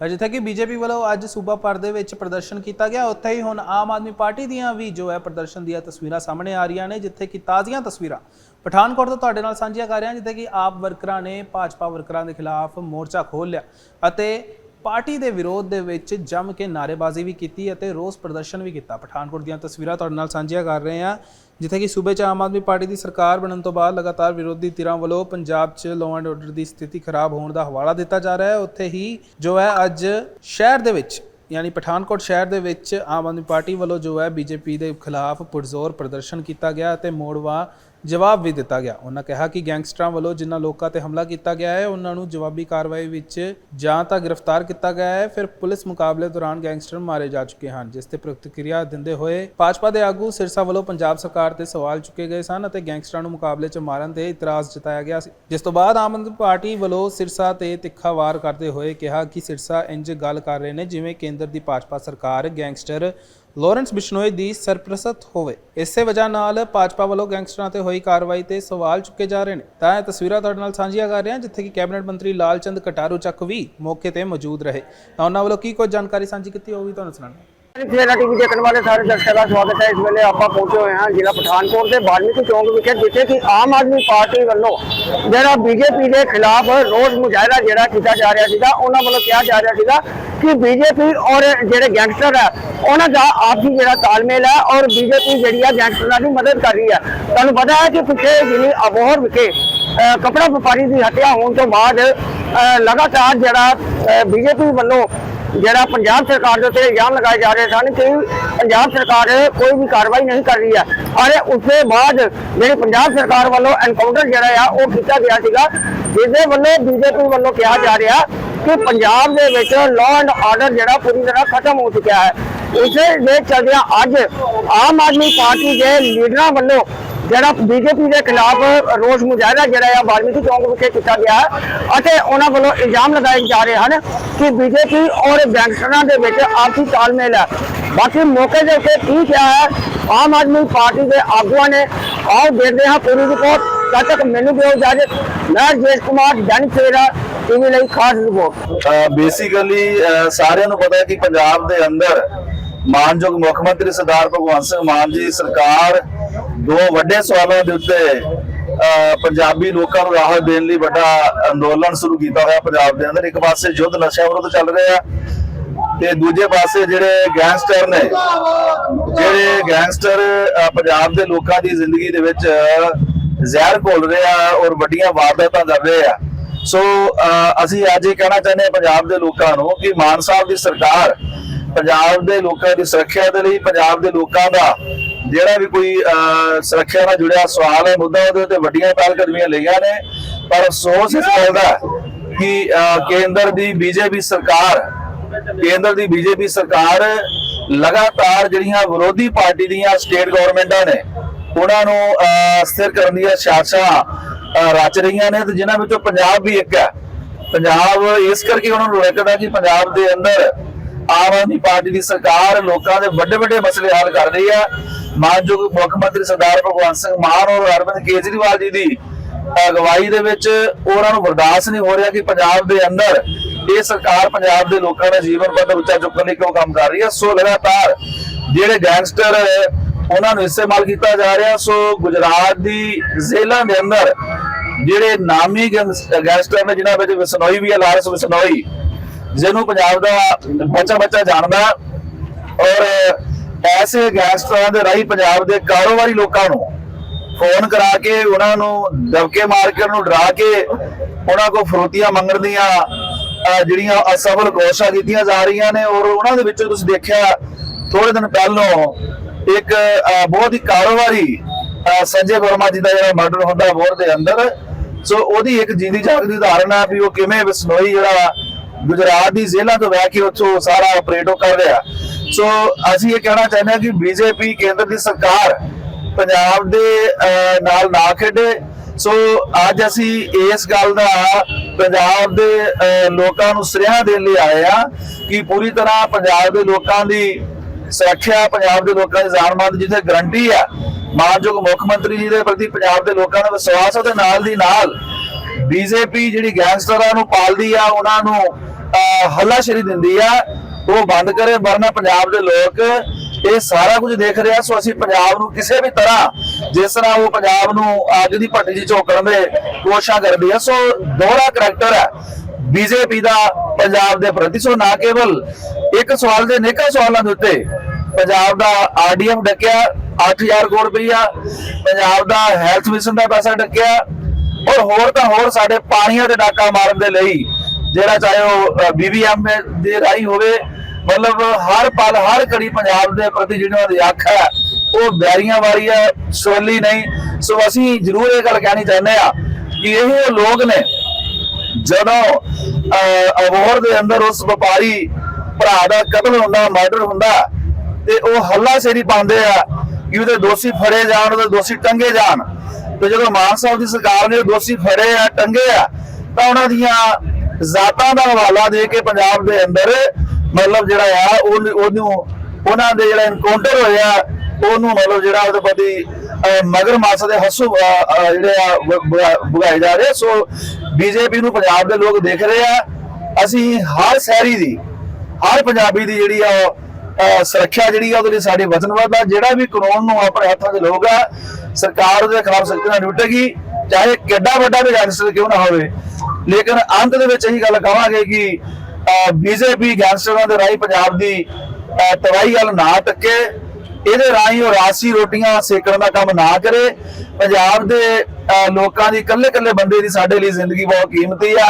ਤਾਂ ਜਿੱਥੇ ਕਿ ਬੀਜੇਪੀ ਵੱਲੋਂ ਅੱਜ ਸੂਬਾ ਭਰ ਦੇ ਵਿੱਚ ਪ੍ਰਦਰਸ਼ਨ ਕੀਤਾ ਗਿਆ, ਉੱਥੇ ਹੀ ਹੁਣ ਆਮ ਆਦਮੀ ਪਾਰਟੀ ਦੀਆਂ ਵੀ ਜੋ ਹੈ ਪ੍ਰਦਰਸ਼ਨ ਦੀਆਂ ਤਸਵੀਰਾਂ ਸਾਹਮਣੇ ਆ ਰਹੀਆਂ ਨੇ, ਜਿੱਥੇ ਕਿ ਤਾਜ਼ੀਆਂ ਤਸਵੀਰਾਂ ਪਠਾਨਕੋਟ ਤੋਂ ਤੁਹਾਡੇ ਨਾਲ ਸਾਂਝੀਆਂ ਕਰ ਰਿਹਾ ਜਿੱਥੇ ਕਿ ਆਪ ਵਰਕਰਾਂ ਨੇ ਭਾਜਪਾ ਵਰਕਰਾਂ ਦੇ ਖਿਲਾਫ ਮੋਰਚਾ ਖੋਲ੍ਹ ਲਿਆ ਅਤੇ ਪਾਰਟੀ ਦੇ ਵਿਰੋਧ ਦੇ ਵਿੱਚ ਜੰਮ ਕੇ ਨਾਅਰੇਬਾਜ਼ੀ ਵੀ ਕੀਤੀ ਅਤੇ ਰੋਸ ਪ੍ਰਦਰਸ਼ਨ ਵੀ ਕੀਤਾ। ਪਠਾਨਕੋਟ ਦੀਆਂ ਤਸਵੀਰਾਂ ਤੁਹਾਡੇ ਨਾਲ ਸਾਂਝੀਆਂ ਕਰ ਰਹੇ ਹਾਂ, ਜਿੱਥੇ ਕਿ ਸੂਬੇ 'ਚ ਆਮ ਆਦਮੀ ਪਾਰਟੀ ਦੀ ਸਰਕਾਰ ਬਣਨ ਤੋਂ ਬਾਅਦ ਲਗਾਤਾਰ ਵਿਰੋਧੀ ਧਿਰਾਂ ਵੱਲੋਂ ਪੰਜਾਬ 'ਚ ਲਾਅ ਐਂਡ ਆਰਡਰ ਦੀ ਸਥਿਤੀ ਖਰਾਬ ਹੋਣ ਦਾ ਹਵਾਲਾ ਦਿੱਤਾ ਜਾ ਰਿਹਾ ਹੈ। ਉੱਥੇ ਹੀ ਜੋ ਹੈ ਅੱਜ ਸ਼ਹਿਰ ਦੇ ਵਿੱਚ, ਯਾਨੀ ਪਠਾਨਕੋਟ ਸ਼ਹਿਰ ਦੇ ਵਿੱਚ ਆਮ ਆਦਮੀ ਪਾਰਟੀ ਵੱਲੋਂ ਜੋ ਹੈ ਬੀਜੇਪੀ ਦੇ ਖਿਲਾਫ ਪੁਰਜ਼ੋਰ ਪ੍ਰਦਰਸ਼ਨ ਕੀਤਾ ਗਿਆ ਅਤੇ ਮੋੜਵਾ ਜਵਾਬ ਵੀ ਦਿੱਤਾ ਗਿਆ। ਉਹਨਾਂ ਕਿਹਾ ਕਿ ਗੈਂਗਸਟਰਾਂ ਵੱਲੋਂ ਜਿਨ੍ਹਾਂ ਲੋਕਾਂ ਤੇ ਹਮਲਾ ਕੀਤਾ ਗਿਆ ਹੈ, ਉਹਨਾਂ ਨੂੰ ਜਵਾਬੀ ਕਾਰਵਾਈ ਵਿੱਚ ਜਾਂ ਤਾਂ ਗ੍ਰਿਫਤਾਰ ਕੀਤਾ ਗਿਆ ਹੈ, ਫਿਰ ਪੁਲਿਸ ਮੁਕਾਬਲੇ ਦੌਰਾਨ ਗੈਂਗਸਟਰ ਮਾਰੇ ਜਾ ਚੁੱਕੇ ਹਨ, ਜਿਸ ਤੇ ਪ੍ਰਤੀਕਿਰਿਆ ਦਿੰਦੇ ਹੋਏ ਭਾਜਪਾ ਦੇ ਆਗੂ ਸਿਰਸਾ ਵੱਲੋਂ ਪੰਜਾਬ ਸਰਕਾਰ ਤੇ ਸਵਾਲ ਚੁੱਕੇ ਗਏ ਸਨ ਅਤੇ ਗੈਂਗਸਟਰਾਂ ਨੂੰ ਮੁਕਾਬਲੇ 'ਚ ਮਾਰਨ ਤੇ ਇਤਰਾਜ਼ ਜਤਾਇਆ ਗਿਆ ਸੀ। ਜਿਸ ਤੋਂ ਬਾਅਦ ਆਮ ਆਦਮੀ ਪਾਰਟੀ ਵੱਲੋਂ ਸਿਰਸਾ ਤੇ ਤਿੱਖਾ ਵਾਰ ਕਰਦੇ ਹੋਏ ਕਿਹਾ ਕਿ ਸਿਰਸਾ ਇੰਜ ਗੱਲ ਕਰ ਰਹੇ ਨੇ ਜਿਵੇਂ ਕੇਂਦਰ ਦੀ ਭਾਜਪਾ ਸਰਕਾਰ ਗੈਂਗਸਟਰ ਲਾਰੈਂਸ ਬਿਸ਼ਨੋਈ ਦੀ ਸਰਪ੍ਰਸਤ ਹੋਵੇ। ਇਸੇ ਵਜ੍ਹਾ ਨਾਲ ਭਾਜਪਾ ਵੱਲੋਂ ਗੈਂਗਸਟਰਾਂ ਤੇ ਹੋਈ ਕਾਰਵਾਈ ਤੇ ਸਵਾਲ ਚੁੱਕੇ ਜਾ ਰਹੇ ਨੇ। ਤਾਂ ਇਹ ਤਸਵੀਰਾਂ ਤੁਹਾਡੇ ਨਾਲ ਸਾਂਝੀਆਂ ਕਰ ਰਹੇ ਹਾਂ, ਜਿੱਥੇ ਕਿ ਕੈਬਨਿਟ ਮੰਤਰੀ ਲਾਲਚੰਦ ਕਟਾਰੂ ਚੱਕ ਵੀ ਮੌਕੇ ਤੇ ਮੌਜੂਦ ਰਹੇ। ਤਾਂ ਉਹਨਾਂ ਵੱਲੋਂ ਕੀ ਕੁਝ ਜਾਣਕਾਰੀ ਸਾਂਝੀ ਕੀਤੀ ਉਹ ਵੀ ਤੁਹਾਨੂੰ ਸੁਣਾਉਂਦੇ ਮੇਰਾ ਟੀਵੀ ਦੇਖਣ ਵਾਲੇ ਸਾਰੇ ਦਰਸ਼ਕਾਂ ਦਾ ਸਵਾਗਤ ਹੈ। ਇਸ ਵੇਲੇ ਆਪਾਂ ਪਹੁੰਚੇ ਹੋਏ ਹਾਂ ਜ਼ਿਲ੍ਹਾ ਪਠਾਨਕੋਟ ਦੇ ਬਾਲਮੀਕੀ ਚੌਂਕ ਵਿਖੇ, ਜਿੱਥੇ ਕਿ ਆਮ ਆਦਮੀ ਪਾਰਟੀ ਵੱਲੋਂ ਜਿਹੜਾ ਬੀਜੇਪੀ ਦੇ ਖਿਲਾਫ ਰੋਜ਼ ਮੁਜ਼ਾਹਰਾ ਜਿਹੜਾ ਕੀਤਾ ਜਾ ਰਿਹਾ ਸੀਗਾ, ਉਹਨਾਂ ਵੱਲੋਂ ਕਿਹਾ ਜਾ ਰਿਹਾ ਸੀਗਾ ਕਿ ਬੀਜੇਪੀ ਔਰ ਜਿਹੜੇ ਗੈਂਗਸਟਰ ਹੈ ਉਹਨਾਂ ਦਾ ਆਪਸੀ ਜਿਹੜਾ ਤਾਲਮੇਲ ਹੈ ਔਰ ਬੀਜੇਪੀ ਜਿਹੜੀ ਹੈ ਗੈਂਗਸਟਰਾਂ ਦੀ ਮਦਦ ਕਰ ਰਹੀ ਹੈ ਤੁਹਾਨੂੰ ਪਤਾ ਹੈ ਕਿ ਪਿੱਛੇ ਜਿਹੜੀ ਅਬੋਹਰ ਵਿਖੇ ਅਹ ਕਪੜਾ ਵਪਾਰੀ ਦੀ ਹੱਤਿਆ ਹੋਣ ਤੋਂ ਬਾਅਦ ਅਹ ਲਗਾਤਾਰ ਜਿਹੜਾ ਬੀਜੇਪੀ ਵੱਲੋਂ ਜਿਹੜਾ ਪੰਜਾਬ ਸਰਕਾਰ ਦੇ ਉੱਤੇ ਇਲਜ਼ਾਮ ਲਗਾਏ ਜਾ ਰਹੇ ਸਨ ਕਿ ਪੰਜਾਬ ਸਰਕਾਰ ਕੋਈ ਵੀ ਕਾਰਵਾਈ ਨਹੀਂ ਕਰ ਰਹੀ ਹੈ। ਔਰ ਉਸ ਦੇ ਬਾਅਦ ਜਿਹੜੀ ਪੰਜਾਬ ਸਰਕਾਰ ਵੱਲੋਂ ਐਨਕਾਊਂਟਰ ਜਿਹੜਾ ਆ, ਉਹ ਕੀਤਾ ਗਿਆ ਸੀਗਾ ਜਿਸ ਦੇ ਵੱਲੋਂ ਬੀਜੇਪੀ ਵੱਲੋਂ ਕਿਹਾ ਜਾ ਰਿਹਾ ਕਿ ਪੰਜਾਬ ਦੇ ਵਿੱਚ ਲਾਅ ਐਂਡ ਆਰਡਰ ਜਿਹੜਾ ਪੂਰੀ ਤਰ੍ਹਾਂ ਖਤਮ ਹੋ ਚੁੱਕਿਆ ਹੈ। ਇਸੇ ਦੇ ਚੱਲਦਿਆਂ ਅੱਜ ਆਮ ਆਦਮੀ ਪਾਰਟੀ ਦੇ ਲੀਡਰਾਂ ਵੱਲੋਂ ਜਿਹੜਾ ਬੀਜੇਪੀ ਦੇ ਖਿਲਾਫ ਰੋਸ ਮੁਜ਼ਾਹਰਾ ਜਿਹੜਾ ਆ ਵਾਲਮੀਕੀ ਚੌਂਕ ਵਿਖੇ ਕੀਤਾ ਗਿਆ ਅਤੇ ਉਹਨਾਂ ਵੱਲੋਂ ਇਲਜ਼ਾਮ ਲਗਾਏ ਜਾ ਰਹੇ ਹਨ ਕਿ ਬੀਜੇਪੀ ਔਰ ਗੈਂਗਸਟਰਾਂ ਦੇ ਵਿੱਚ ਆਪਸੀ ਤਾਲਮੇਲ ਹੈ। ਬਾਕੀ ਮੌਕੇ ਦੇ ਉੱਤੇ ਕੀ ਕਿਹਾ ਹੈ, ਆਮ ਆਦਮੀ ਪਾਰਟੀ ਦੇ ਆਗੂਆਂ ਨੇ। ਆਓ ਦੇਖਦੇ ਹਾਂ ਪੂਰੀ ਰਿਪੋਰਟ। ਤਦ ਤੱਕ ਮੈਨੂੰ ਦਿਓ ਇਜਾਜ਼ਤ। ਮੈਂ ਜੇਸ਼ ਕੁਮਾਰ, ਜਨ ਸੇਰਾ ਟੀਵੀ ਲਈ ਖਾਸ ਰਿਪੋਰਟ। ਬੇਸਿਕਲੀ ਸਾਰਿਆਂ ਨੂੰ ਪਤਾ ਹੈ ਕਿ ਪੰਜਾਬ ਦੇ ਅੰਦਰ ਮਾਨਯੋਗ ਮੁੱਖ ਮੰਤਰੀ ਸਰਦਾਰ ਭਗਵੰਤ ਸਿੰਘ ਮਾਨ ਜੀ, ਸਰਕਾਰ ਦੋ ਵੱਡੇ ਸਵਾਲਾਂ ਦੇ ਉੱਤੇ ਪੰਜਾਬੀ ਲੋਕਾਂ ਨੂੰ ਰਾਹਤ ਦੇਣ ਲਈ ਵੱਡਾ ਅੰਦੋਲਨ ਸ਼ੁਰੂ ਕੀਤਾ ਹੋਇਆ ਪੰਜਾਬ ਦੇ ਅੰਦਰ। ਇੱਕ ਪਾਸੇ ਯੁੱਧ ਨਸ਼ਾ ਵਿਰੁੱਧ ਚੱਲ ਰਿਹਾ ਤੇ ਦੂਜੇ ਪਾਸੇ ਜਿਹੜੇ ਗੈਂਗਸਟਰ ਨੇ, ਜਿਹੜੇ ਗੈਂਗਸਟਰ ਪੰਜਾਬ ਦੇ ਲੋਕਾਂ ਦੀ ਜ਼ਿੰਦਗੀ ਦੇ ਵਿੱਚ ਜ਼ਹਿਰ ਘੋਲ ਰਹੇ ਆ ਔਰ ਵੱਡੀਆਂ ਵਾਰਦਾਤਾਂ ਕਰ ਰਹੇ ਆ। ਸੋ ਅਸੀਂ ਅੱਜ ਇਹ ਕਹਿਣਾ ਚਾਹੁੰਦੇ ਹਾਂ ਪੰਜਾਬ ਦੇ ਲੋਕਾਂ ਨੂੰ ਕਿ ਮਾਨ ਸਾਹਿਬ ਦੀ ਸਰਕਾਰ ਪੰਜਾਬ ਦੇ ਲੋਕਾਂ ਦੀ ਸੁਰੱਖਿਆ ਦੇ ਲਈ, ਪੰਜਾਬ ਦੇ ਲੋਕਾਂ ਦਾ ਜਿਹੜਾ ਵੀ ਕੋਈ ਅਹ, ਸੁਰੱਖਿਆ ਨਾਲ ਜੁੜਿਆ ਸਵਾਲ ਹੈ ਮੁੱਦਾ ਉਹਦੇ ਉੱਤੇ ਵੱਡੀਆਂ ਪਹਿਲ ਕਦਮੀਆਂ ਲਈਆਂ ਨੇ। ਪਰ ਅਫਸੋਸ ਇਸ ਗੱਲ ਦਾ ਹੈ ਕਿ ਕੇਂਦਰ ਦੀ ਬੀਜੇਪੀ ਸਰਕਾਰ ਕੇਂਦਰ ਦੀ ਬੀਜੇਪੀ ਸਰਕਾਰ ਲਗਾਤਾਰ ਜਿਹੜੀਆਂ ਵਿਰੋਧੀ ਪਾਰਟੀ ਦੀਆਂ ਸਟੇਟ ਗਵਰਨਮੈਂਟਾਂ ਨੇ ਉਹਨਾਂ ਨੂੰ ਅਹ, ਸਥਿਰ ਕਰਨ ਦੀਆਂ ਸਾਜ਼ਿਸ਼ਾਂ ਰਚ ਰਹੀਆਂ ਨੇ ਤੇ ਜਿਨ੍ਹਾਂ ਵਿੱਚੋਂ ਪੰਜਾਬ ਵੀ ਇੱਕ ਹੈ। ਪੰਜਾਬ ਇਸ ਕਰਕੇ ਉਹਨਾਂ ਨੂੰ ਰੋਕਦਾ ਕਿ ਪੰਜਾਬ ਦੇ ਅੰਦਰ ਆਮ ਆਦਮੀ ਪਾਰਟੀ ਦੀ ਸਰਕਾਰ ਲੋਕਾਂ ਦੇ ਵੱਡੇ ਵੱਡੇ ਮਸਲੇ ਹੱਲ ਕਰ ਰਹੀ ਹੈ ਮਾਨਯੋਗ ਮੁੱਖ ਮੰਤਰੀ ਸਰਦਾਰ ਭਗਵੰਤ ਸਿੰਘ ਮਾਨ ਔਰ ਅਰਵਿੰਦ ਕੇਜਰੀਵਾਲ ਜੀ ਦੀ ਅਗਵਾਈ ਦੇ ਵਿੱਚ ਉਹਨਾਂ ਨੂੰ ਬਰਦਾਸ਼ਤ ਨਹੀਂ ਹੋ ਰਿਹਾ ਕਿ ਪੰਜਾਬ ਦੇ ਅੰਦਰ ਇਹ ਸਰਕਾਰ ਪੰਜਾਬ ਦੇ ਲੋਕਾਂ ਦਾ ਜੀਵਨ ਪੱਧਰ ਉੱਚਾ ਚੁੱਕਣ ਲਈ ਕਿਉਂ ਕੰਮ ਕਰ ਰਹੀ ਹੈ? ਸੋ ਲਗਾਤਾਰ ਜਿਹੜੇ ਗੈਂਗਸਟਰ ਉਹਨਾਂ ਨੂੰ ਇਸਤੇਮਾਲ ਕੀਤਾ ਜਾ ਰਿਹਾ, ਸੋ ਗੁਜਰਾਤ ਦੀ ਜ਼ੇਲ੍ਹਾਂ ਦੇ ਅੰਦਰ ਜਿਹੜੇ ਨਾਮੀ ਗੈਂਗਸਟਰ ਨੇ, ਜਿਨ੍ਹਾਂ ਵਿੱਚ ਵਿਸਨੋਈ ਵੀ ਹੈ, ਲਾਰਸ ਵਿਸਨੋਈ, ਜਿਹਨੂੰ ਪੰਜਾਬ ਦਾ ਬੱਚਾ ਬੱਚਾ ਜਾਣਦਾ ਔਰ ਐਸੇ ਗੈਂਗਸਟਰਾਂ ਦੇ ਰਾਹੀਂ ਪੰਜਾਬ ਦੇ ਕਾਰੋਬਾਰੀ ਲੋਕਾਂ ਨੂੰ ਫੋਨ ਕਰਾ ਕੇ, ਉਹਨਾਂ ਨੂੰ ਦਬਕੇ ਮਾਰ ਕੇ, ਉਹਨਾਂ ਡਰਾ ਕੇ, ਉਹਨਾਂ ਕੋ ਫਰੋਤੀਆਂ ਮੰਗਣ ਦੀਆਂ ਜਿਹੜੀਆਂ ਅਸਫਲ ਕੋਸ਼ਿਸ਼ਾਂ ਕੀਤੀਆਂ ਜਾ ਰਹੀਆਂ ਨੇ, ਔਰ ਉਹਨਾਂ ਦੇ ਵਿੱਚੋਂ ਤੁਸੀਂ ਦੇਖਿਆ ਥੋੜੇ ਦਿਨ ਪਹਿਲਾਂ ਇੱਕ ਬਹੁਤ ਹੀ ਕਾਰੋਬਾਰੀ ਸੰਜੇ ਵਰਮਾ ਜੀ ਦਾ ਜਿਹੜਾ ਮਰਡਰ ਹੁੰਦਾ ਬੋਰ ਦੇ ਅੰਦਰ, ਸੋ ਉਹਦੀ ਇੱਕ ਜਿੰਦੀ ਜਾਗਦੀ ਉਦਾਹਰਨ ਹੈ ਵੀ ਉਹ ਕਿਵੇਂ ਵਿਸਨੋਈ ਜਿਹੜਾ ਗੁਜਰਾਤ ਦੀ ਜ਼ਿਲ੍ਹਾ ਤੋਂ ਬਹਿ ਕੇ ਉੱਥੋਂ ਸਾਰਾ ਆਪਰੇਟੋ ਕਰ ਰਿਹਾ। ਸੋ ਅਸੀਂ ਇਹ ਕਹਿਣਾ ਚਾਹੁੰਦੇ ਹਾਂ ਕਿ ਬੀਜੇਪੀ ਕੇਂਦਰ ਦੀ ਸਰਕਾਰ ਪੰਜਾਬ ਦੇ ਨਾਲ ਨਾ ਖੇਡੇ। ਸੋ ਅੱਜ ਅਸੀਂ ਇਸ ਗੱਲ ਦਾ ਪੰਜਾਬ ਦੇ ਲੋਕਾਂ ਨੂੰ ਸੁਨੇਹਾ ਦੇਣ ਲਈ ਆਏ ਆ ਕਿ ਪੂਰੀ ਤਰ੍ਹਾਂ ਪੰਜਾਬ ਦੇ ਲੋਕਾਂ ਦੀ ਸੁਰੱਖਿਆ, ਪੰਜਾਬ ਦੇ ਲੋਕਾਂ ਦੀ ਜਾਨ-ਮਾਲ ਦੀ ਜਿੱਥੇ ਗਰੰਟੀ ਆ, ਮਾਨਯੋਗ ਮੁੱਖ ਮੰਤਰੀ ਜੀ ਦੇ ਪ੍ਰਤੀ ਪੰਜਾਬ ਦੇ ਲੋਕਾਂ ਦਾ ਵਿਸ਼ਵਾਸ ਉਹਦੇ ਨਾਲ ਦੀ ਨਾਲ ਬੀਜੇਪੀ ਜਿਹੜੀ ਗੈਂਗਸਟਰਾਂ ਨੂੰ ਪਾਲਦੀ ਆ, ਉਹਨਾਂ ਨੂੰ ਹੱਲਾਸ਼ੇਰੀ ਦਿੰਦੀ ਆ। ਉਹ ਬੰਦ ਕਰੇ, ਵਰਨਾ ਪੰਜਾਬ ਦੇ ਲੋਕ ਇਹ ਸਾਰਾ ਕੁਝ ਦੇਖ ਰਿਹਾ ਸੋ ਅਸੀਂ ਪੰਜਾਬ ਨੂੰ ਕਿਸੇ ਵੀ ਤਰ੍ਹਾਂ ਜਿਸ ਤਰ੍ਹਾਂ ਉਹ ਪੰਜਾਬ ਨੂੰ ਅੱਗ ਦੀ ਭੱਟੀ 'ਚ ਝੋਕਣ ਦੇ ਕੋਸ਼ਿਸ਼ਾਂ ਕਰਦੀ ਆ, ਸੋ ਦੋਹਰਾ ਕਰੈਕਟਰ ਹੈ ਬੀਜੇਪੀ ਦਾ ਪੰਜਾਬ ਦੇ ਪ੍ਰਤੀ। ਸੋ ਨਾ ਕੇਵਲ ਇੱਕ ਸਵਾਲ ਦੇ ਨੇਕਾਂ ਸਵਾਲਾਂ ਦੇ ਉੱਤੇ ਪੰਜਾਬ ਦਾ ਆਰਡੀਐਫ ਡੱਕਿਆ 8000 ਕਰੋੜ ਰੁਪਈਆ। ਪੰਜਾਬ ਦਾ ਹੈਲਥ ਮਿਸ਼ਨ ਦਾ ਪੈਸਾ ਡੱਕਿਆ ਔਰ ਹੋਰ ਤਾਂ ਹੋਰ ਸਾਡੇ ਪਾਣੀਆਂ ਤੇ ਡਾਕਾ ਮਾਰਨ ਦੇ ਲਈ ਜਿਹੜਾ ਚਾਹੇ ਉਹ ਬੀਬੀਐਮ ਦੇ ਰਾਹੀਂ ਹੋਵੇ ਮਤਲਬ ਹਰ ਪਲ, ਹਰ ਘੜੀ ਪੰਜਾਬ ਦੇ ਪ੍ਰਤੀ ਜਿਹੜੀ ਉਹਨਾਂ ਦੀ ਅੱਖ ਹੈ, ਉਹ ਬੈਰੀਆਂ ਵਾਰੀ ਹੈ ਸੋਲੀ ਨਹੀਂ। ਸੋ ਅਸੀਂ ਜ਼ਰੂਰ ਇਹ ਗੱਲ ਕਹਿਣੀ ਚਾਹੁੰਦੇ ਆ ਕਿ ਇਹ ਉਹ ਲੋਕ ਨੇ, ਜਦੋਂ ਅਬੋਹਰ ਦੇ ਅੰਦਰ ਉਸ ਵਪਾਰੀ ਭਰਾ ਦਾ ਕਤਲ ਹੁੰਦਾ ਮਰਡਰ ਹੁੰਦਾ, ਤੇ ਉਹ ਹੱਲਾ ਸ਼ੇਰੀ ਪਾਉਂਦੇ ਆ ਕਿ ਉਹਦੇ ਦੋਸ਼ੀ ਫੜੇ ਜਾਣ, ਉਹਦੇ ਦੋਸ਼ੀ ਟੰਗੇ ਜਾਣ। ਤੇ ਜਦੋਂ ਮਾਨ ਸਾਹਿਬ ਦੀ ਸਰਕਾਰ ਨੇ ਉਹ ਦੋਸ਼ੀ ਫੜੇ ਆ, ਟੰਗੇ ਆ, ਤਾਂ ਉਹਨਾਂ ਦੀਆਂ ਜ਼ਾਤਾਂ ਦਾ ਹਵਾਲਾ ਦੇ ਕੇ ਪੰਜਾਬ ਦੇ ਅੰਦਰ ਮਤਲਬ ਜਿਹੜਾ ਆ ਉਹ- ਉਹਨੂੰ, ਉਹਨਾਂ ਦੇ ਜਿਹੜਾ ਐਨਕਾਊਂਟਰ ਹੋਇਆ ਉਹਨੂੰ ਮਤਲਬ ਜਿਹੜਾ ਉਹਦੇ ਪ੍ਰਤੀ ਮਗਰ ਮਾਸ ਦੇ ਹੱਸੂ ਜਿਹੜੇ ਆ ਬੁਗਾਏ ਜਾ ਰਹੇ ਸੋ ਬੀਜੇਪੀ ਨੂੰ ਪੰਜਾਬ ਦੇ ਲੋਕ ਦੇਖ ਰਹੇ ਆ। ਅਸੀਂ ਹਰ ਸ਼ਹਿਰੀ ਦੀ, ਹਰ ਪੰਜਾਬੀ ਦੀ ਜਿਹੜੀ ਆ ਸੁਰੱਖਿਆ ਜਿਹੜੀ ਆ, ਉਹਦੇ ਲਈ ਸਾਡੇ ਵਚਨਬੱਧ ਆ। ਜਿਹੜਾ ਵੀ ਕਾਨੂੰਨ ਨੂੰ ਆਪਣੇ ਹੱਥਾਂ 'ਚ ਲਊਗਾ ਸਰਕਾਰ ਉਹਦੇ ਖਿਲਾਫ ਸਖਤੀ ਨਾਲ ਨਿਪਟੇਗੀ, ਚਾਹੇ ਕਿੱਡਾ ਵੱਡਾ ਵੀ ਗੈਂਗਸਟਰ ਕਿਉਂ ਨਾ ਹੋਵੇ। ਲੇਕਿਨ ਅੰਤ ਦੇ ਵਿੱਚ ਇਹੀ ਗੱਲ ਕਹਾਂਗੇ ਕਿ ਬੀਜੇਪੀ ਗੈਂਗਸਟਰਾਂ ਦੇ ਰਾਹੀਂ ਪੰਜਾਬ ਦੀ ਤਬਾਹੀ ਵੱਲ ਨਾ ਟੱਕੇ। ਇਹਦੇ ਰਾਹੀਂ ਉਹ ਰਾਸੀ ਰੋਟੀਆਂ ਸੇਕਣ ਦਾ ਕੰਮ ਨਾ ਕਰੇ। ਪੰਜਾਬ ਦੇ ਲੋਕਾਂ ਦੀ ਇਕੱਲੇ ਇਕੱਲੇ ਬੰਦੇ ਦੀ ਸਾਡੇ ਲਈ ਜ਼ਿੰਦਗੀ ਬਹੁਤ ਕੀਮਤੀ ਆ।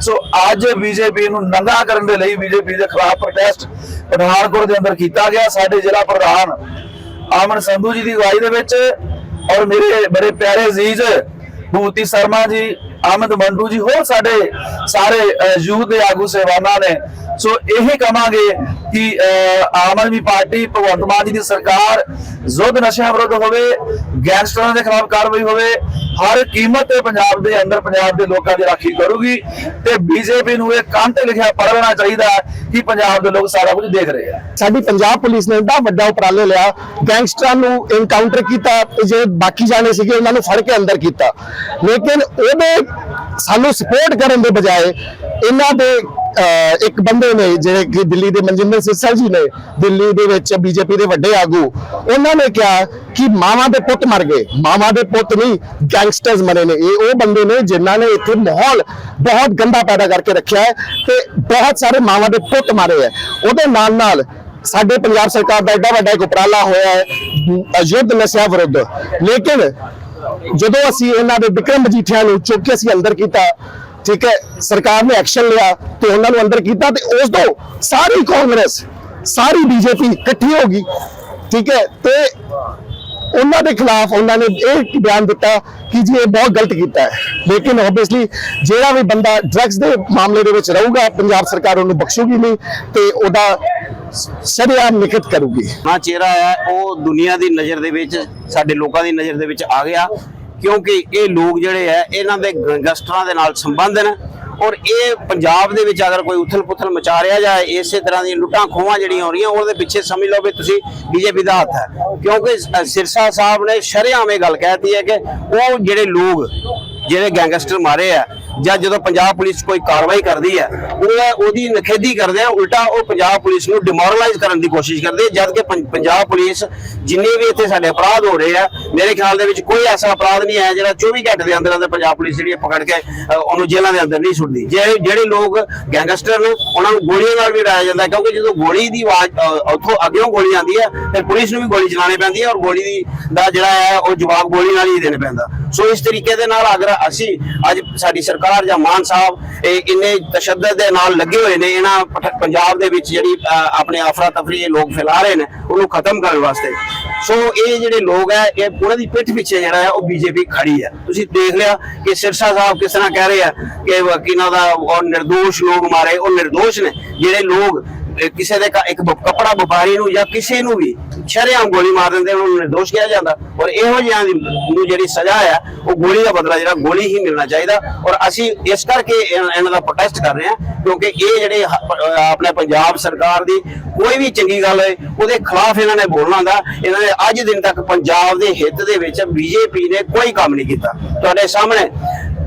ਸੋ ਅੱਜ ਬੀਜੇਪੀ ਨੂੰ ਨੰਗਾ ਕਰਨ ਦੇ ਲਈ ਬੀਜੇਪੀ ਦੇ ਖਿਲਾਫ ਪ੍ਰੋਟੈਸਟ ਪਠਾਨਕੋਟ ਦੇ ਅੰਦਰ ਕੀਤਾ ਗਿਆ। ਸਾਡੇ ਜ਼ਿਲ੍ਹਾ ਪ੍ਰਧਾਨ ਆਮਨ ਸੰਧੂ ਜੀ ਦੀ ਅਗਵਾਈ ਦੇ ਵਿੱਚ ਔਰ ਮੇਰੇ ਬੜੇ ਪਿਆਰੇ ਅਜ਼ੀਜ਼ ਭੂਤੀ ਸ਼ਰਮਾ ਜੀ ਆਮਦ ਮੰਡੂ ਜੀ ਹੋਰ ਸਾਡੇ ਸਾਰੇ ਯੂਥ ਦੇ ਆਗੂ ਸੇਵਾਨਾਂ ਨੇ ਸੋ ਇਹੀ ਕਵਾਂਗੇ ਕਿ ਆਮ ਆਦਮੀ ਪਾਰਟੀ, ਭਗਵੰਤ ਮਾਨ ਜੀ ਦੀ ਸਰਕਾਰ ਜ਼ੁੱਦ ਨਸ਼ਿਆਂ ਵਿਰੁੱਧ ਹੋਵੇ, ਗੈਂਗਸਟਰਾਂ ਦੇ ਖਿਲਾਫ ਕਾਰਵਾਈ ਹੋਵੇ, ਹਰ ਕੀਮਤ ਤੇ ਪੰਜਾਬ ਦੇ ਅੰਦਰ ਪੰਜਾਬ ਦੇ ਲੋਕਾਂ ਦੀ ਰਾਖੀ ਕਰੂਗੀ ਤੇ ਬੀਜੇਪੀ ਨੂੰ ਇਹ ਕੰਨ ਤੇ ਲਿਖਿਆ ਪੜ੍ਹ ਚਾਹੀਦਾ ਕਿ ਪੰਜਾਬ ਦੇ ਲੋਕ ਸਾਰਾ ਕੁਝ ਦੇਖ ਰਹੇ ਆ। ਸਾਡੀ ਪੰਜਾਬ ਪੁਲਿਸ ਨੇ ਏਡਾ ਵੱਡਾ ਉਪਰਾਲੇ ਲਿਆ, ਗੈਂਗਸਟਰਾਂ ਨੂੰ ਇਨਕਾਊਂਟਰ ਕੀਤਾ ਤੇ ਜੇ ਬਾਕੀ ਜਾਣੇ ਸੀਗੇ ਉਹਨਾਂ ਨੂੰ ਫੜ ਕੇ ਅੰਦਰ ਕੀਤਾ। ਲੇਕਿਨ ਉਹਦੇ ਸਾਨੂੰ ਸਪੋਰਟ ਕਰਨ ਦੇ ਬਜਾਏ ਇਹਨਾਂ ਦੇ ਇੱਕ ਬੰਦੇ ਨੇ ਜਿਹੜੇ ਕਿ ਦਿੱਲੀ ਦੇ ਮਨਜਿੰਦਰ ਸਿੱਸਲ ਜੀ ਨੇ ਦਿੱਲੀ ਦੇ ਵਿੱਚ ਬੀਜੇਪੀ ਦੇ ਵੱਡੇ ਆਗੂ ਉਹਨਾਂ ਨੇ ਕਿਹਾ ਕਿ ਮਾਵਾਂ ਦੇ ਪੁੱਤ ਮਰ ਗਏ। ਮਾਵਾਂ ਦੇ ਪੁੱਤ ਨਹੀਂ ਗੈਂਗਸਟਰਸ ਮਰੇ ਨੇ। ਇਹ ਉਹ ਬੰਦੇ ਨੇ ਜਿਨ੍ਹਾਂ ਨੇ ਇੱਥੇ ਮਾਹੌਲ ਬਹੁਤ ਗੰਦਾ ਪੈਦਾ ਕਰਕੇ ਰੱਖਿਆ ਹੈ ਤੇ ਬਹੁਤ ਸਾਰੇ ਮਾਵਾਂ ਦੇ ਪੁੱਤ ਮਾਰੇ ਹੈ। ਉਹਦੇ ਨਾਲ ਨਾਲ ਸਾਡੇ ਪੰਜਾਬ ਸਰਕਾਰ ਦਾ ਐਡਾ ਵੱਡਾ ਇੱਕ ਉਪਰਾਲਾ ਹੋਇਆ ਹੈ ਅਮ, ਯੁੱਧ ਨਸ਼ਿਆਂ ਵਿਰੁੱਧ। ਲੇਕਿਨ ਜਦੋਂ ਅਸੀਂ ਇਹਨਾਂ ਦੇ ਵਿਕਰਮ ਮਜੀਠੀਆ ਨੂੰ ਚੁੱਕ ਕੇ ਅਸੀਂ ਅੰਦਰ ਕੀਤਾ ਠੀਕ ਹੈ, ਸਰਕਾਰ ਨੇ ਐਕਸ਼ਨ ਲਿਆ ਤੇ ਉਹਨਾਂ ਨੂੰ ਅੰਦਰ ਕੀਤਾ ਤੇ ਉਸ ਤੋਂ ਸਾਰੀ ਕਾਂਗਰਸ, ਸਾਰੀ ਬੀਜੇਪੀ ਇਕੱਠੀ ਹੋ ਗਈ, ਠੀਕ ਹੈ, ਤੇ ਉਹਨਾਂ ਦੇ ਖਿਲਾਫ ਉਹਨਾਂ ਨੇ ਇਹ ਬਿਆਨ ਦਿੱਤਾ ਕਿ ਜੀ ਇਹ ਬਹੁਤ ਗਲਤ ਕੀਤਾ ਹੈ। ਲੇਕਿਨ ਆਬਵੀਅਸਲੀ ਜਿਹੜਾ ਵੀ ਬੰਦਾ ਡਰੱਗਸ ਦੇ ਮਾਮਲੇ ਦੇ ਵਿੱਚ ਰਹੂਗਾ, ਪੰਜਾਬ ਸਰਕਾਰ ਉਹਨੂੰ ਬਖਸ਼ੂਗੀ ਨਹੀਂ ਤੇ ਉਹਦਾ ਸਰਿਆਮ ਨਿਖਤ ਕਰੂਗੀ। ਹਾਂ ਚਿਹਰਾ ਹੈ ਉਹ ਦੁਨੀਆ ਦੀ ਨਜ਼ਰ ਦੇ ਵਿੱਚ, ਸਾਡੇ ਲੋਕਾਂ ਦੀ ਨਜ਼ਰ ਦੇ ਵਿੱਚ ਆ ਗਿਆ। ਕਿਉਂਕਿ ਇਹ ਲੋਕ ਜਿਹੜੇ ਹੈ ਇਹਨਾਂ ਦੇ ਗੈਂਗਸਟਰਾਂ ਦੇ ਨਾਲ ਸੰਬੰਧ ਨੇ ਔਰ ਇਹ ਪੰਜਾਬ ਦੇ ਵਿੱਚ ਅਗਰ ਕੋਈ ਉਥਲ ਪੁਥਲ ਮਚਾ ਰਿਹਾ ਜਾਏ, ਇਸੇ ਤਰ੍ਹਾਂ ਦੀਆਂ ਲੁੱਟਾਂ ਖੋਹਾਂ ਜਿਹੜੀਆਂ ਹੋ ਰਹੀਆਂ, ਉਹਦੇ ਪਿੱਛੇ ਸਮਝ ਲਓ ਵੀ ਤੁਸੀਂ ਬੀਜੇਪੀ ਦਾ ਹੱਥ ਹੈ। ਕਿਉਂਕਿ ਸਿਰਸਾ ਸਾਹਿਬ ਨੇ ਸ਼ਰੇਆਮ ਇਹ ਗੱਲ ਕਹਿਤੀ ਹੈ ਕਿ ਉਹ ਜਿਹੜੇ ਲੋਕ, ਜਿਹੜੇ ਗੈਂਗਸਟਰ ਮਾਰੇ ਆ ਜਾਂ ਜਦੋਂ ਪੰਜਾਬ ਪੁਲਿਸ ਕੋਈ ਕਾਰਵਾਈ ਕਰਦੀ ਹੈ, ਉਹ ਉਹਦੀ ਨਖੇਦੀ ਕਰਦੇ ਆ, ਉਲਟਾ ਉਹ ਪੰਜਾਬ ਪੁਲਿਸ ਨੂੰ ਡਿਮੋਰਲਾਈਜ਼ ਕਰਨ ਦੀ ਕੋਸ਼ਿਸ਼ ਕਰਦੇ ਆ ਜਦ ਕਿ ਪੰਜਾਬ ਪੁਲਿਸ ਜਿੰਨੇ ਵੀ ਇੱਥੇ ਸਾਡੇ ਅਪਰਾਧ ਹੋ ਰਹੇ ਆ, ਮੇਰੇ ਖਿਆਲ ਦੇ ਵਿੱਚ ਕੋਈ ਐਸਾ ਅਪਰਾਧ ਨਹੀਂ ਹੈ ਜਿਹੜਾ 24 ਘੰਟੇ ਦੇ ਅੰਦਰ ਅੰਦਰ ਪੰਜਾਬ ਪੁਲਿਸ ਜਿਹੜੀ ਪਕੜ ਕੇ ਉਹਨੂੰ ਜੇਲ੍ਹਾਂ ਦੇ ਅੰਦਰ ਨਹੀਂ ਸੁੱਟਦੀ। ਜਿਹੜੇ ਜਿਹੜੇ ਲੋਕ ਗੈਂਗਸਟਰ ਨੇ, ਉਹਨਾਂ ਨੂੰ ਗੋਲੀਆਂ ਨਾਲ ਵੀ ਡਰਾਇਆ ਜਾਂਦਾ, ਕਿਉਂਕਿ ਜਦੋਂ ਗੋਲੀ ਦੀ ਆਵਾਜ਼ ਉੱਥੋਂ ਅੱਗੇੋਂ ਗੋਲੀ ਆਉਂਦੀ ਹੈ, ਫਿਰ ਪੁਲਿਸ ਨੂੰ ਵੀ ਗੋਲੀ ਚਲਾਣੀ ਪੈਂਦੀ ਹੈ, ਔਰ ਗੋਲੀ ਦਾ ਜਿਹੜਾ ਹੈ, ਉਹ ਜਵਾਬ ਗੋਲੀ ਨਾਲ ਹੀ ਦੇਣਾ ਪੈਂਦਾ। ਸੋ ਇਸ ਤਰੀਕੇ ਦੇ ਨਾਲ ਅਗਰ ਅਸੀਂ ਅੱਜ ਸਾਡੀ ਸਰਕਾਰ ਜਾਂ ਮਾਨ ਸਾਹਿਬ, ਇਹ ਇੰਨੇ ਤਸ਼ੱਦਦ ਦੇ ਨਾਲ ਲੱਗੇ ਹੋਏ ਨੇ, ਇਹਨਾਂ ਪੰਜਾਬ ਦੇ ਵਿੱਚ ਜਿਹੜੀ ਆਪਣੇ ਅਫਰਾ ਤਫਰੀ ਇਹ ਲੋਕ ਫੈਲਾ ਰਹੇ ਨੇ, ਉਹਨੂੰ ਖਤਮ ਕਰਨ ਵਾਸਤੇ। ਸੋ ਇਹ ਜਿਹੜੇ ਲੋਕ ਹੈ, ਇਹ ਉਹਨਾਂ ਦੀ ਪਿੱਠ ਪਿੱਛੇ ਜਿਹੜਾ ਹੈ, ਉਹ ਬੀਜੇਪੀ ਖੜੀ ਹੈ। ਤੁਸੀਂ ਦੇਖ ਲਿਆ ਕਿ ਸਿਰਸਾ ਸਾਹਿਬ ਕਿਸ ਤਰ੍ਹਾਂ ਕਹਿ ਰਹੇ ਆ ਕਿ ਵਕੀਲਾਂ ਦਾ ਉਹ ਨਿਰਦੋਸ਼ ਲੋਕ ਮਾਰੇ, ਉਹ ਨਿਰਦੋਸ਼ ਨੇ। ਜਿਹੜੇ ਲੋਕ ਕਿਸੇ ਦੇ ਇੱਕ ਕੱਪੜਾ ਵਪਾਰੀ ਨੂੰ ਜਾਂ ਕਿਸੇ ਨੂੰ ਵੀ ਸ਼ਰੇਆਮ ਗੋਲੀ ਮਾਰ ਦਿੰਦੇ ਉਹਨੂੰ ਨਿਰਦੋਸ਼ ਕਿਹਾ ਜਾਂਦਾ। ਔਰ ਇਹੋ ਜਿਹਿਆਂ ਨੂੰ ਜਿਹੜੀ ਸਜ਼ਾ ਹੈ ਉਹ ਗੋਲੀ ਦਾ ਬਦਲਾ ਜਿਹੜਾ ਗੋਲੀ ਹੀ ਮਿਲਣਾ ਚਾਹੀਦਾ। ਔਰ ਅਸੀਂ ਇਸ ਕਰਕੇ ਇਹਨਾਂ ਦਾ ਪ੍ਰੋਟੈਸਟ ਕਰ ਰਹੇ ਹਾਂ, ਕਿਉਂਕਿ ਇਹ ਜਿਹੜੇ ਆਪਣੇ ਪੰਜਾਬ ਸਰਕਾਰ ਦੀ ਕੋਈ ਵੀ ਚੰਗੀ ਗੱਲ ਹੈ ਉਹਦੇ ਖਿਲਾਫ ਇਹਨਾਂ ਨੇ ਬੋਲਣਾ ਦਾ ਇਹਨਾਂ ਨੇ ਅੱਜ ਦਿਨ ਤੱਕ ਪੰਜਾਬ ਦੇ ਹਿੱਤ ਦੇ ਵਿੱਚ ਬੀਜੇਪੀ ਨੇ ਕੋਈ ਕੰਮ ਨਹੀਂ ਕੀਤਾ। ਤੁਹਾਡੇ ਸਾਹਮਣੇ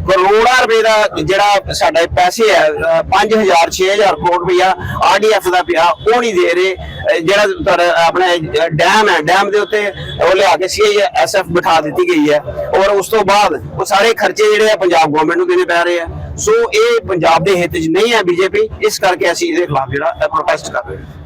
ਕਰੋੜਾਂ ਰੁਪਏ ਦਾ ਜਿਹੜਾ ਸਾਡੇ ਪੈਸੇ ਹੈ ਅਹ 5000 6000 ਕਰੋੜ ਰੁਪਇਆ ਆਰਡੀਐਫ ਦਾ ਪਿਆ, ਉਹ ਨਹੀਂ ਦੇ ਰਹੇ। ਜਿਹੜਾ ਤੁਹਾਡਾ ਆਪਣਾ ਡੈਮ ਹੈ ਡੈਮ ਦੇ ਉੱਤੇ ਉਹ ਲਿਆ ਕੇ ਸੀਆਈਐਸਐਫ ਬਿਠਾ ਦਿੱਤੀ ਗਈ ਹੈ। ਔਰ ਉਸ ਤੋਂ ਬਾਅਦ ਉਹ ਸਾਰੇ ਖਰਚੇ ਜਿਹੜੇ ਆ ਪੰਜਾਬ ਗਵਰਨਮੈਂਟ ਨੂੰ ਦੇਣੇ ਪੈ ਰਹੇ ਆ। ਸੋ ਇਹ ਪੰਜਾਬ ਦੇ ਹਿੱਤ 'ਚ ਨਹੀਂ ਹੈ ਬੀਜੇਪੀ, ਇਸ ਕਰਕੇ ਅਸੀਂ ਇਹਦੇ ਖਿਲਾਫ ਜਿਹੜਾ ਪ੍ਰੋਟੈਸਟ ਕਰ ਰਹੇ ਹਾਂ।